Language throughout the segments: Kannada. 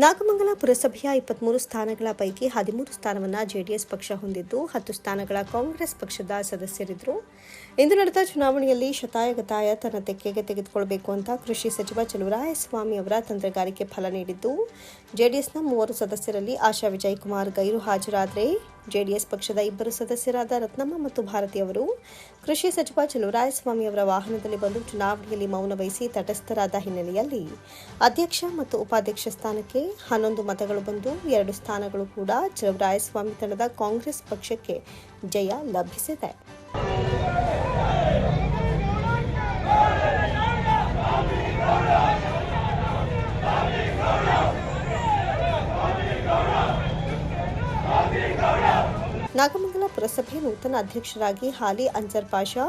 ನಾಗಮಂಗಲ ಪುರಸಭೆಯ ಇಪ್ಪತ್ಮೂರು ಸ್ಥಾನಗಳ ಪೈಕಿ ಹದಿಮೂರು ಸ್ಥಾನವನ್ನು ಜೆಡಿಎಸ್ ಪಕ್ಷ ಹೊಂದಿದ್ದು, ಹತ್ತು ಸ್ಥಾನಗಳ ಕಾಂಗ್ರೆಸ್ ಪಕ್ಷದ ಸದಸ್ಯರಿದ್ದರು ಇಂದು ನಡೆದ ಚುನಾವಣೆಯಲ್ಲಿ ಶತಾಯಗತಾಯ ತನ್ನ ತೆಕ್ಕೆಗೆ ತೆಗೆದುಕೊಳ್ಳಬೇಕು ಅಂತ ಕೃಷಿ ಸಚಿವ ಚಲುವರಾಯಸ್ವಾಮಿ ಅವರ ತಂತ್ರಗಾರಿಕೆ ಫಲ ನೀಡಿದ್ದು, ಜೆಡಿಎಸ್ನ ಮೂವರು ಸದಸ್ಯರಲ್ಲಿ ಆಶಾ ವಿಜಯಕುಮಾರ್ ಗೈರು ಹಾಜರಾದರೆ ಜೆಡಿಎಸ್ ಪಕ್ಷದ ಇಬ್ಬರು ಸದಸ್ಯರಾದ ರತ್ನಮ್ಮ ಮತ್ತು ಭಾರತಿ ಅವರು ಕೃಷಿ ಸಚಿವ ಚಲುವರಾಯಸ್ವಾಮಿ ಅವರ ವಾಹನದಲ್ಲಿ ಬಂದು ಚುನಾವಣೆಯಲ್ಲಿ ಮೌನ ವಹಿಸಿ ತಟಸ್ಥರಾದ ಹಿನ್ನೆಲೆಯಲ್ಲಿ ಅಧ್ಯಕ್ಷ ಮತ್ತು ಉಪಾಧ್ಯಕ್ಷ ಸ್ಥಾನಕ್ಕೆ ಹನ್ನೊಂದು ಮತಗಳು ಬಂದು ಎರಡು ಸ್ಥಾನಗಳು ಕೂಡ ಚಲುವರಾಯಸ್ವಾಮಿ ತಂಡದ ಕಾಂಗ್ರೆಸ್ ಪಕ್ಷಕ್ಕೆ ಜಯ ಲಭಿಸಿದೆ. ನಾಗಮಂಗಲ ಪುರಸಭೆ ನೂತನ ಅಧ್ಯಕ್ಷರಾಗಿ ಹಾಲಿ ಅಂಜರ್ ಪಾಷಾ,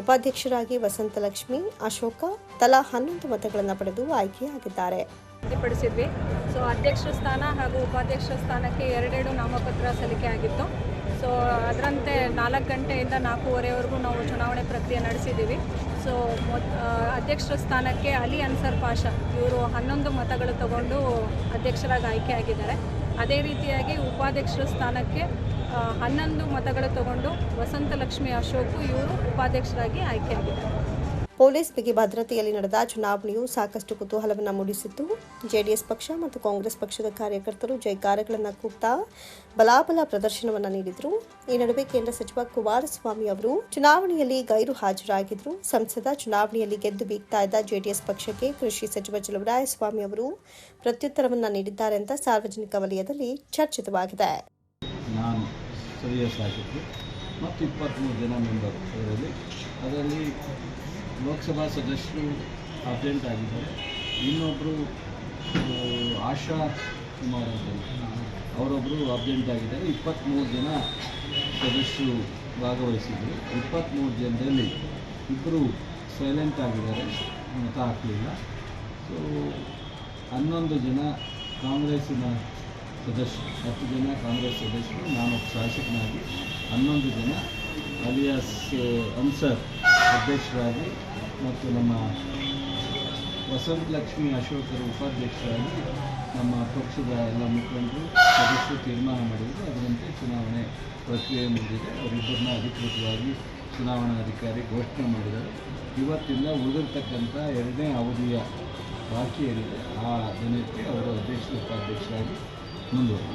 ಉಪಾಧ್ಯಕ್ಷರಾಗಿ ವಸಂತಲಕ್ಷ್ಮಿ ಅಶೋಕ, ತಲಾ ಹನ್ನೊಂದು ಮತಗಳನ್ನು ಪಡೆದು ಆಯ್ಕೆಯಾಗಿದ್ದಾರೆ. ಪಡಿಸಿದ್ವಿ ಸೊ ಅಧ್ಯಕ್ಷ ಸ್ಥಾನ ಹಾಗೂ ಉಪಾಧ್ಯಕ್ಷ ಸ್ಥಾನಕ್ಕೆ ಎರಡೆರಡು ನಾಮಪತ್ರ ಸಲ್ಲಿಕೆ ಆಗಿತ್ತು. ಸೊ ಅದರಂತೆ ನಾಲ್ಕು ಗಂಟೆಯಿಂದ ನಾಲ್ಕೂವರೆವರೆಗೂ ನಾವು ಚುನಾವಣೆ ಪ್ರಕ್ರಿಯೆ ನಡೆಸಿದ್ದೀವಿ. ಸೊ ಮೊದ್ ಅಧ್ಯಕ್ಷರ ಸ್ಥಾನಕ್ಕೆ ಅಲಿ ಅನ್ಸರ್ ಪಾಷಾ ಇವರು ಹನ್ನೊಂದು ಮತಗಳು ತಗೊಂಡು ಅಧ್ಯಕ್ಷರಾಗಿ ಆಯ್ಕೆಯಾಗಿದ್ದಾರೆ. ಅದೇ ರೀತಿಯಾಗಿ ಉಪಾಧ್ಯಕ್ಷರ ಸ್ಥಾನಕ್ಕೆ ಹನ್ನೊಂದು ಮತಗಳು ತಗೊಂಡು ವಸಂತ ಲಕ್ಷ್ಮಿ ಅಶೋಕು ಇವರು ಉಪಾಧ್ಯಕ್ಷರಾಗಿ ಆಯ್ಕೆಯಾಗಿದ್ದಾರೆ. ಪೊಲೀಸ್ ಬಿಗಿ ಭದ್ರತೆಯಲ್ಲಿ ನಡೆದ ಚುನಾವಣೆಯು ಸಾಕಷ್ಟು ಕುತೂಹಲವನ್ನು ಮೂಡಿಸಿತ್ತು. ಜೆಡಿಎಸ್ ಪಕ್ಷ ಮತ್ತು ಕಾಂಗ್ರೆಸ್ ಪಕ್ಷದ ಕಾರ್ಯಕರ್ತರು ಜೈಕಾರಗಳನ್ನು ಕೂಗ್ತಾ ಬಲಾಬಲ ಪ್ರದರ್ಶನವನ್ನು ನೀಡಿದರು. ಈ ನಡುವೆ ಕೇಂದ್ರ ಸಚಿವ ಕುಮಾರಸ್ವಾಮಿ ಅವರು ಚುನಾವಣೆಯಲ್ಲಿ ಗೈರು ಹಾಜರಾಗಿದ್ದರು ಸಂಸದ ಚುನಾವಣೆಯಲ್ಲಿ ಗೆದ್ದು ಬೀಗ್ತಾ ಇದ್ದ ಜೆಡಿಎಸ್ ಪಕ್ಷಕ್ಕೆ ಕೃಷಿ ಸಚಿವ ಚಲುವರಾಯಸ್ವಾಮಿ ಅವರು ಪ್ರತ್ಯುತ್ತರವನ್ನು ನೀಡಿದ್ದಾರೆ ಅಂತ ಸಾರ್ವಜನಿಕ ವಲಯದಲ್ಲಿ ಚರ್ಚಿತವಾಗಿದೆ. ನಾನು ಶಾಸಕರು ಮತ್ತು ಇಪ್ಪತ್ತ್ಮೂರು ಜನ ಮೆಂಬರ್ ಅದರಲ್ಲಿ. ಅದರಲ್ಲಿ ಲೋಕಸಭಾ ಸದಸ್ಯರು ಅಬ್ಸೆಂಟ್ ಆಗಿದ್ದಾರೆ. ಇನ್ನೊಬ್ಬರು ಆಶಾ ಕುಮಾರ್ ಅಂತ ಅವರೊಬ್ಬರು ಅಬ್ಸೆಂಟ್ ಆಗಿದ್ದಾರೆ. ಇಪ್ಪತ್ತ್ಮೂರು ಜನ ಸದಸ್ಯರು ಭಾಗವಹಿಸಿದರು. ಇಪ್ಪತ್ತ್ಮೂರು ಜನರಲ್ಲಿ ಇಬ್ಬರು ಸೈಲೆಂಟ್ ಆಗಿದ್ದಾರೆ. ಮತ ಹಾಕಲಿಲ್ಲ. ಸೊ ಹನ್ನೊಂದು ಜನ ಕಾಂಗ್ರೆಸ್ಸಿನ ಸದಸ್ಯರು ಹತ್ತು ಜನ ಕಾಂಗ್ರೆಸ್ ಸದಸ್ಯರು, ನಾನು ಶಾಸಕನಾಗಿ, ಹನ್ನೊಂದು ಜನ ಅಲಿಯಾಸ್ ಅನ್ಸರ್ ಅಧ್ಯಕ್ಷರಾಗಿ ಮತ್ತು ನಮ್ಮ ವಸಂತ ಲಕ್ಷ್ಮಿ ಅಶೋಕರು ಉಪಾಧ್ಯಕ್ಷರಾಗಿ ನಮ್ಮ ಪಕ್ಷದ ಎಲ್ಲ ಮುಖಂಡರು, ಸದಸ್ಯರು ತೀರ್ಮಾನ ಮಾಡಿದರು. ಅದರಂತೆ ಚುನಾವಣೆ ಪ್ರಕ್ರಿಯೆ ಮುಗಿದಿದೆ. ಅವರಿಬ್ಬರನ್ನ ಅಧಿಕೃತವಾಗಿ ಚುನಾವಣಾಧಿಕಾರಿ ಘೋಷಣೆ ಮಾಡಿದರು ಇವತ್ತಿಂದ ಉಳಿದಿರ್ತಕ್ಕಂಥ ಎರಡನೇ ಅವಧಿಯ ಬಾಕಿ ಏನಿದೆ, ಆ ದಿನಕ್ಕೆ ಅವರು ಅಧ್ಯಕ್ಷ, ಉಪಾಧ್ಯಕ್ಷರಾಗಿ うん